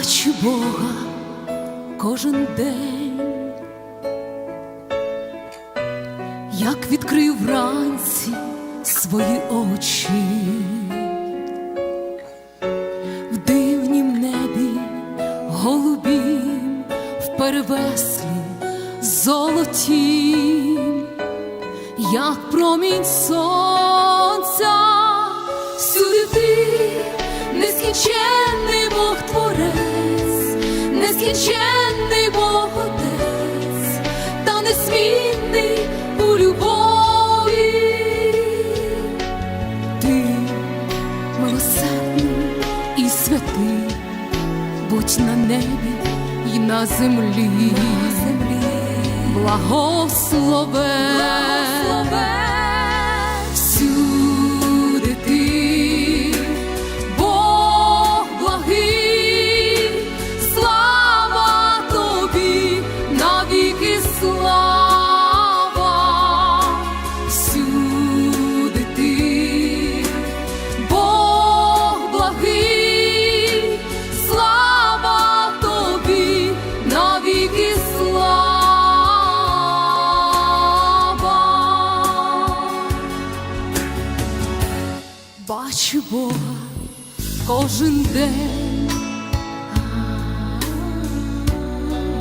Бачу Бога кожен день, як відкрию вранці свої очі, в дивнім небі голубім, в перевеслі золотім, як промінь сонця, всюди ти нескінченний нескінченний Бог Отець, та несмінний у любові. Ти милосердний і святий, будь на небі і на землі, землі, благословен Бачу Бога кожен день,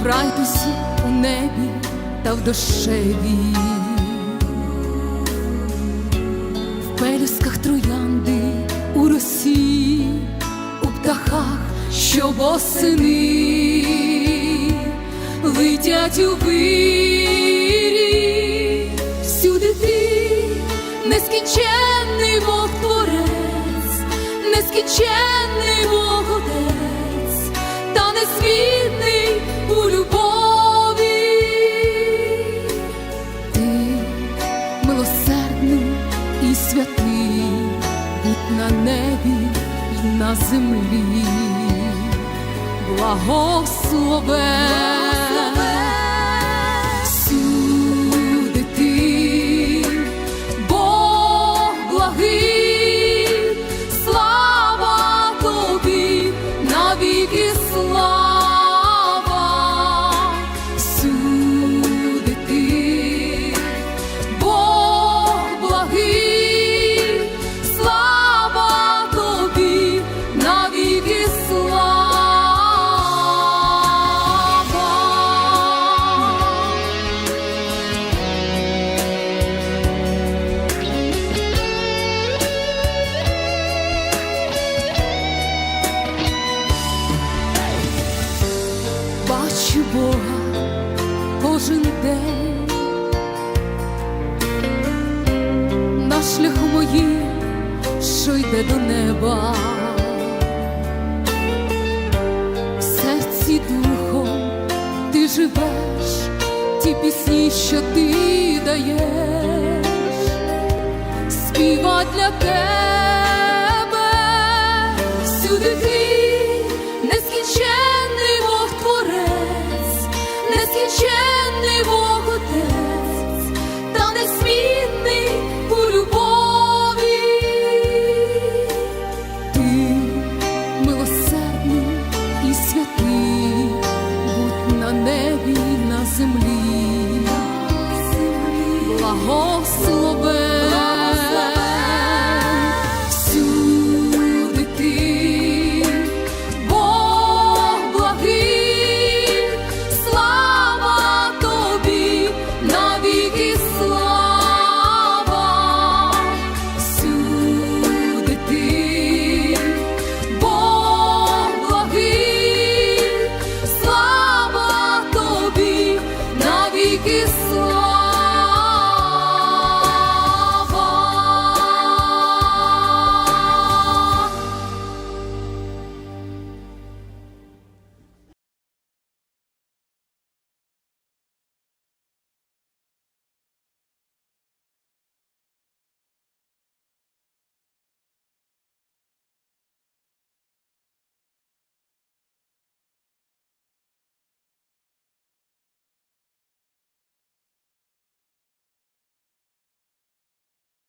в райдусі у небі та в дощеві, в пелюсках троянди у росі, у птахах, що восени летять у вирі, нескінченний Бог Отець, та несмітний у любові. Ти милосердний і святий, будь на небі і на землі, благословен Бога кожен день. На шляху моїм, що йде до неба, в серці духом ти живеш, ті пісні, що ти даєш, співа для тебе.